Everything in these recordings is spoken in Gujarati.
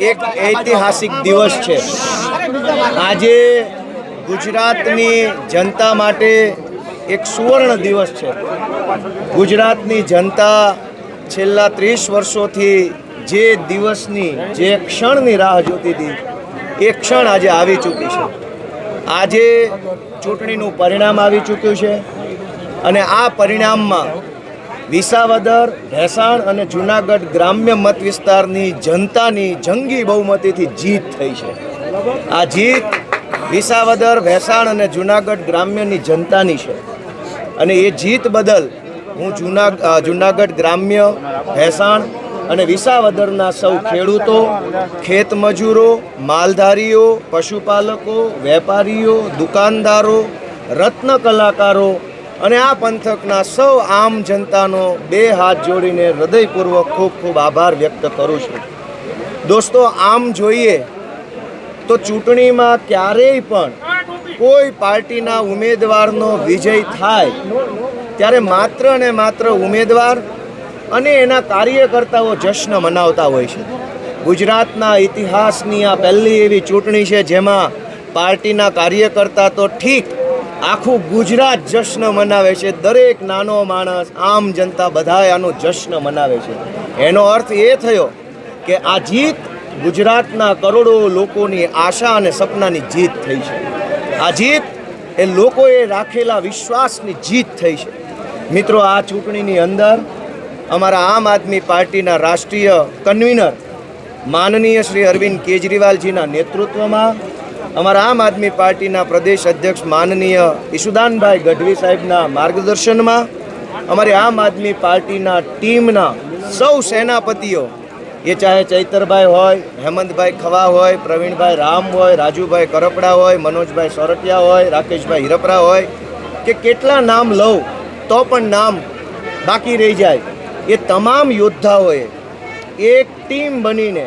એક ઐતિહાસિક દિવસ છે. આજે ગુજરાતની જનતા માટે એક સુવર્ણ દિવસ છે. ગુજરાતની જનતા છેલ્લા ત્રીસ વર્ષોથી જે દિવસની, જે ક્ષણની રાહ જોતી હતી, એ ક્ષણ આજે આવી ચૂકી છે. આજે ચૂંટણીનું પરિણામ આવી ચૂક્યું છે અને આ પરિણામમાં વિસાવદર, ભેસાણ અને જુનાગઢ ગ્રામ્ય મત વિસ્તારની જનતાની જંગી બહુમતીથી જીત થઈ છે. આ જીત વિસાવદર, ભેસાણ અને જુનાગઢ ગ્રામ્યની જનતાની છે. અને એ જીત બદલ હું જૂના જૂનાગઢ ગ્રામ્ય, ભેસાણ અને વિસાવદરના સૌ ખેડૂતો ખેતમજૂરો માલધારીઓ, પશુપાલકો, વેપારીઓ, દુકાનદારો, રત્ન કલાકારો અને આ પંથકના સૌ આમ જનતાનો બે હાથ જોડીને હૃદયપૂર્વક ખૂબ ખૂબ આભાર વ્યક્ત કરું છું. દોસ્તો, આમ જોઈએ તો ચૂંટણીમાં ક્યારેય પણ કોઈ પાર્ટીના ઉમેદવારનો વિજય થાય ત્યારે માત્ર ને માત્ર ઉમેદવાર અને એના કાર્યકર્તાઓ જશ્ન મનાવતા હોય છે. ગુજરાતના ઇતિહાસની આ પહેલી એવી ચૂંટણી છે જેમાં પાર્ટીના કાર્યકર્તા તો ઠીક આખું ગુજરાત જશ્ન મનાવે છે. દરેક નાનો માણસ, આમ જનતા બધાય આનો જશ્ન મનાવે છે. એનો અર્થ એ થયો કે આ જીત ગુજરાતના કરોડો લોકોની આશા અને સપનાની જીત થઈ છે. આ જીત એ લોકોએ રાખેલા વિશ્વાસની જીત થઈ છે. મિત્રો, આ ચૂંટણીની અંદર અમારા આમ આદમી પાર્ટીના રાષ્ટ્રીય કન્વીનર, માનનીય શ્રી અરવિંદ કેજરીવાલજીના નેતૃત્વમાં અમારા આમ આદમી પાર્ટીના પ્રદેશ અધ્યક્ષ માનનીય ઈશુદાનભાઈ ગઢવી સાહેબના માર્ગદર્શનમાં અમારી આમ આદમી પાર્ટીના ટીમના સૌ સેનાપતિઓ, એ ચાહે ચૈતરભાઈ હોય, હેમંતભાઈ ખવા હોય, પ્રવીણભાઈ રામ હોય, રાજુભાઈ કરપડા હોય, મનોજભાઈ સોરઠિયા હોય, રાકેશભાઈ હિરપરા હોય, કે કેટલા નામ લઉં, તો પણ નામ બાકી રહી જાય. એ તમામ યોદ્ધાઓએ એક ટીમ બનીને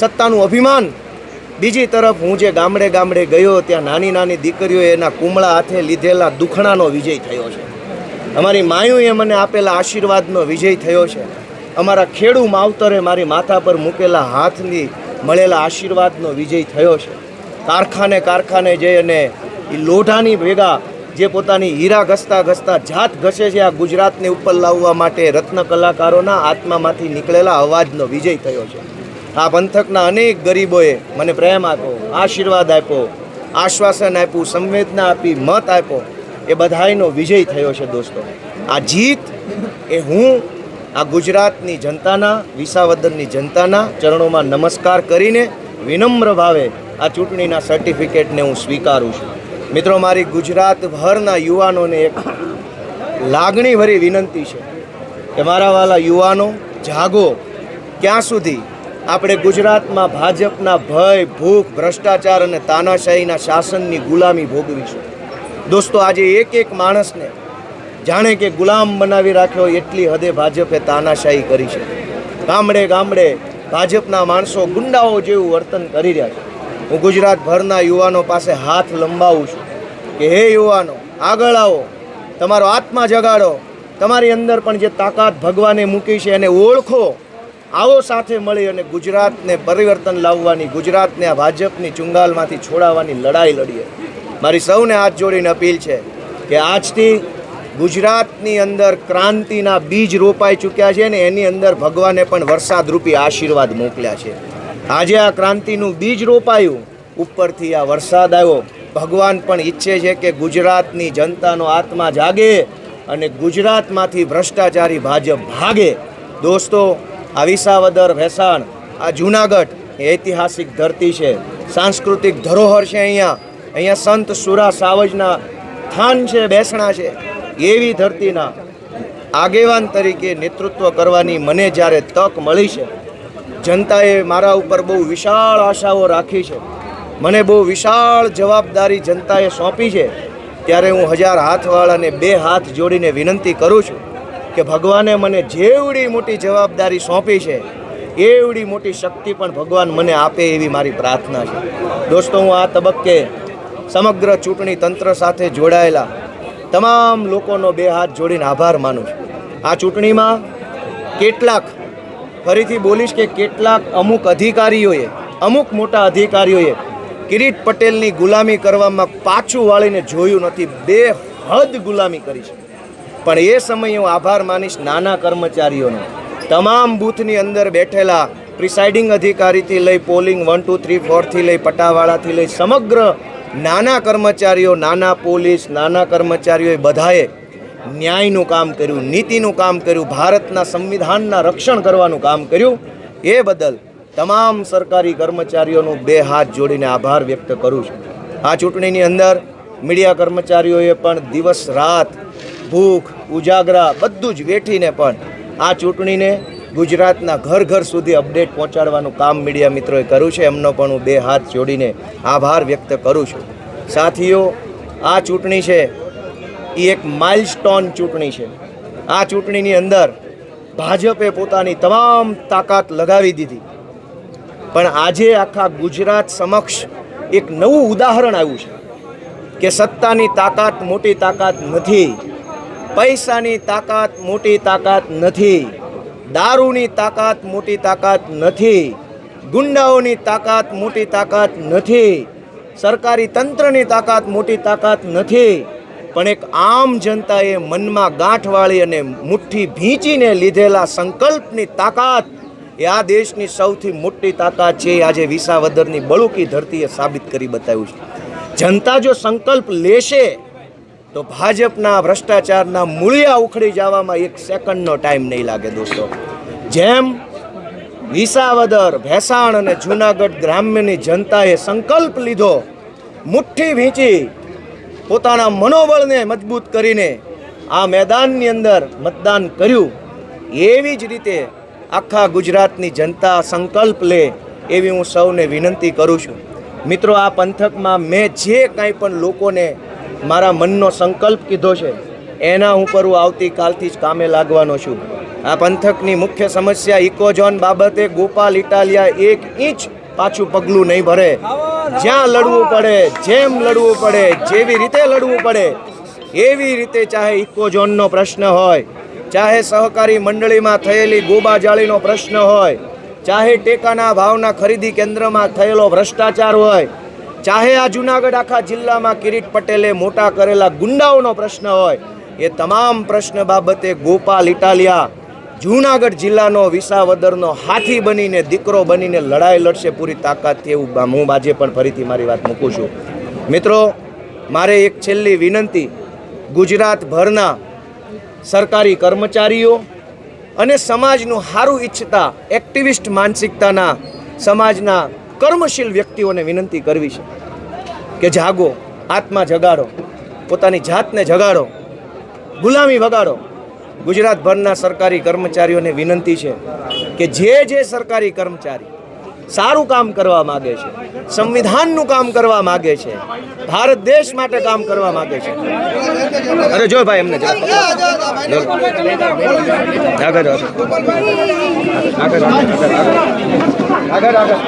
સત્તાનું અભિમાન. બીજી તરફ હું જે ગામડે ગામડે ગયો, ત્યાં નાની નાની દીકરીઓ એના કુમળા હાથે લીધેલા દુખણાનો વિજય થયો છે. અમારી માયુએ મને આપેલા આશીર્વાદનો વિજય થયો છે. અમારા ખેડૂ માવતરે મારી માથા પર મૂકેલા હાથની મળેલા આશીર્વાદનો વિજય થયો છે. કારખાને કારખાને જઈ અને એ લોઢાની ભેગા જે પોતાની હીરા ઘસતા ઘસતા જાત ઘસે છે, આ ગુજરાતને ઉપર લાવવા માટે રત્ન કલાકારોના આત્મામાંથી નીકળેલા અવાજનો વિજય થયો છે. આ પંથકના અનેક ગરીબોએ મને પ્રેમ આપ્યો, આશીર્વાદ આપ્યો, આશ્વાસન આપ્યું, સંવેદના આપી, મત આપ્યો. એ બધાયનો વિજય થયો છે દોસ્તો. આ જીત એ હું આ ગુજરાતની જનતાના, વિસાવદનની જનતાના ચરણોમાં નમસ્કાર કરીને વિનમ્ર ભાવે આ ચૂંટણીના સર્ટિફિકેટને હું સ્વીકારું છું. મિત્રો, મારી ગુજરાતભરના યુવાનોને એક લાગણીભરી વિનંતી છે કે મારા વાલા યુવાનો, જાગો. ક્યાં સુધી આપણે ગુજરાતમાં ભાજપના ભય, ભૂખ, ભ્રષ્ટાચાર અને તાનાશાહીના શાસનની ગુલામી ભોગવીશું. દોસ્તો, આજે એક એક માણસને જાણે કે ગુલામ બનાવી રાખ્યો એટલી હદે ભાજપે તાનાશાહી કરી છે. ગામડે ગામડે ભાજપના માણસો ગુંડાઓ જેવું વર્તન કરી રહ્યા છે. હું ગુજરાતભરના યુવાનો પાસે હાથ લંબાવું છું કે હે યુવાનો, આગળ આવો. તમારો આત્મા જગાડો. તમારી અંદર પણ જે તાકાત ભગવાને મૂકી છે એને ઓળખો. આવો સાથે મળી અને ગુજરાતને પરિવર્તન લાવવાની, ગુજરાતને આ ભાજપની ચુંગાલમાંથી છોડાવવાની લડાઈ લડીએ. મારી સૌને હાથ જોડીને અપીલ છે કે આજથી ગુજરાતની અંદર ક્રાંતિના બીજ રોપાઈ ચૂક્યા છે ને એની અંદર ભગવાને પણ વરસાદરૂપી આશીર્વાદ મોકલ્યા છે. આજે આ ક્રાંતિનું બીજ રોપાયું, ઉપરથી આ વરસાદ આવ્યો. ભગવાન પણ ઈચ્છે છે કે ગુજરાતની જનતાનો આત્મા જાગે અને ગુજરાતમાંથી ભ્રષ્ટાચારી ભાજપ ભાગે. દોસ્તો આ વિસાવદર ભેસાણ, આ જૂનાગઢ એ ઐતિહાસિક ધરતી છે. સાંસ્કૃતિક ધરોહર છે અહીંયા. અહીંયા સંત સુરા સાવજના થાન છે, બેસણા છે. એવી ધરતીના આગેવાન તરીકે નેતૃત્વ કરવાની મને જ્યારે તક મળી છે, જનતાએ મારા ઉપર બહુ વિશાળ આશાઓ રાખી છે. મને બહુ વિશાળ જવાબદારી જનતાએ સોંપી છે. ત્યારે હું હજાર હાથવાળાને બે હાથ જોડીને વિનંતી કરું છું કે ભગવાને મને જેવડી મોટી જવાબદારી સોંપી છે એવડી મોટી શક્તિ પણ ભગવાન મને આપે એવી મારી પ્રાર્થના છે. દોસ્તો, હું આ તબક્કે સમગ્ર ચૂંટણી તંત્ર સાથે જોડાયેલા તમામ લોકોનો બે હાથ જોડીને આભાર માનું છું. આ ચૂંટણીમાં કેટલાક, ફરીથી બોલીશ કે કેટલાક અમુક અધિકારીઓએ, અમુક મોટા અધિકારીઓએ કિરીટ પટેલની ગુલામી કરવામાં પાછું વાળીને જોયું નથી બે હદ ગુલામી કરી છે. પણ એ સમયે હું આભાર માનીશ નાના કર્મચારીઓનો. તમામ બૂથની અંદર બેઠેલા પ્રિસાઇડિંગ અધિકારીથી લઈ પોલિંગ વન, ટુ, થ્રી, ફોરથી લઈ પટાવાળાથી લઈ સમગ્ર નાના કર્મચારીઓ, નાના પોલીસ, નાના કર્મચારીઓએ બધાએ ન્યાયનું કામ કર્યું, નીતિનું કામ કર્યું, ભારતના સંવિધાનના રક્ષણ કરવાનું કામ કર્યું. એ બદલ તમામ સરકારી કર્મચારીઓનું બે હાથ જોડીને આભાર વ્યક્ત કરું છું. આ ચૂંટણીની અંદર મીડિયા કર્મચારીઓએ પણ દિવસ રાત ભૂખ, ઉજાગરા બધું જ વેઠીને પણ આ ચૂંટણીને ગુજરાતના ઘર ઘર સુધી અપડેટ પહોંચાડવાનું કામ મીડિયા મિત્રોએ કર્યું છે. એમનો પણ હું બે હાથ જોડીને આભાર વ્યક્ત કરું છું. સાથીઓ, આ ચૂંટણી છે, એ એક માઇલસ્ટોન ચૂંટણી છે. આ ચૂંટણીની અંદર ભાજપે પોતાની તમામ તાકાત લગાવી દીધી. પણ આજે આખા ગુજરાત સમક્ષ એક નવું ઉદાહરણ આવ્યું છે કે સત્તાની તાકાત, મોટી તાકાત નથી. પૈસાની તાકાત મોટી તાકાત નથી, દારૂની તાકાત મોટી તાકાત નથી, ગુંડાઓની તાકાત મોટી તાકાત નથી, સરકારી તંત્રની તાકાત મોટી તાકાત નથી, પણ એક આમ જનતાએ મનમાં ગાંઠ વાળી અને મુઠ્ઠી ભીંચીને લીધેલા સંકલ્પની તાકાત એ આ દેશની સૌથી મોટી તાકાત છે આજે વિસાવદરની બળુકી ધરતીએ સાબિત કરી બતાવ્યું છે. જનતા જો સંકલ્પ લેશે તો ભાજપના ભ્રષ્ટાચારના મૂળિયા ઉખડી જવામાં એક સેકન્ડનો ટાઈમ નહીં લાગે દોસ્તો. જેમ વિસાવદર, ભેસાણ અને જૂનાગઢ ગ્રામ્યની જનતાએ સંકલ્પ લીધો, મુઠ્ઠી વીંચી પોતાના મનોબળને મજબૂત કરીને આ મેદાનની અંદર મતદાન કર્યું. એવી જ રીતે આખા ગુજરાતની જનતા સંકલ્પ લે એવી હું સૌને વિનંતી કરું છું. મિત્રો, આ પંથકમાં મેં જે કાંઈ પણ લોકોને મારા મનનો સંકલ્પ કીધો છે, એના ઉપર હું આવતીકાલથી જ કામે લાગવાનો છું. આ પંથકની મુખ્ય સમસ્યા ઇકોઝોન બાબતે ગોપાલ ઇટાલિયા એક ઇંચ પાછું પગલું નહીં ભરે. જ્યાં લડવું પડે, જેમ લડવું પડે, જેવી રીતે લડવું પડે, એવી રીતે ચાહે ઇકોઝોનનો પ્રશ્ન હોય, ચાહે સહકારી મંડળીમાં થયેલી ગોબાજાળીનો પ્રશ્ન હોય, ચાહે ટેકાના ભાવના ખરીદી કેન્દ્રમાં થયેલો ભ્રષ્ટાચાર હોય ચાહે આ જુનાગઢ આખા જિલ્લામાં કિરીટ પટેલે મોટા કરેલા ગુંડાઓનો પ્રશ્ન હોય, એ તમામ પ્રશ્ન બાબતે ગોપાલ ઇટાલિયા જૂનાગઢ જિલ્લાનો વિસાવદરનો હાથી બનીને, દીકરો બનીને લડાઈ લડશે પૂરી તાકાતથી એવું હું આજે પણ ફરીથી મારી વાત મૂકું છું. મિત્રો, મારે એક છેલ્લી વિનંતી. ગુજરાતભરના સરકારી કર્મચારીઓ અને સમાજનું સારું ઈચ્છતા એક્ટિવિસ્ટ માનસિકતાના સમાજના કર્મશીલ વ્યક્તિઓને વિનંતી કરવી છે કે જાગો, આત્મા જગાડો, પોતાની જાતને જગાડો, ગુલામી વગાડો. ગુજરાતભરના સરકારી કર્મચારીઓને વિનંતી છે કે જે જે સરકારી કર્મચારી સારું કામ કરવા માગે છે, સંવિધાનનું કામ કરવા માગે છે, ભારત દેશ માટે કામ કરવા માગે છે. અરે જો ભાઈ, એમને આગળ આગળ આગળ. આગળ આગળ.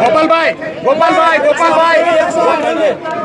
ગોપાલભાઈ ગોપાલભાઈ ગોપાલભાઈ.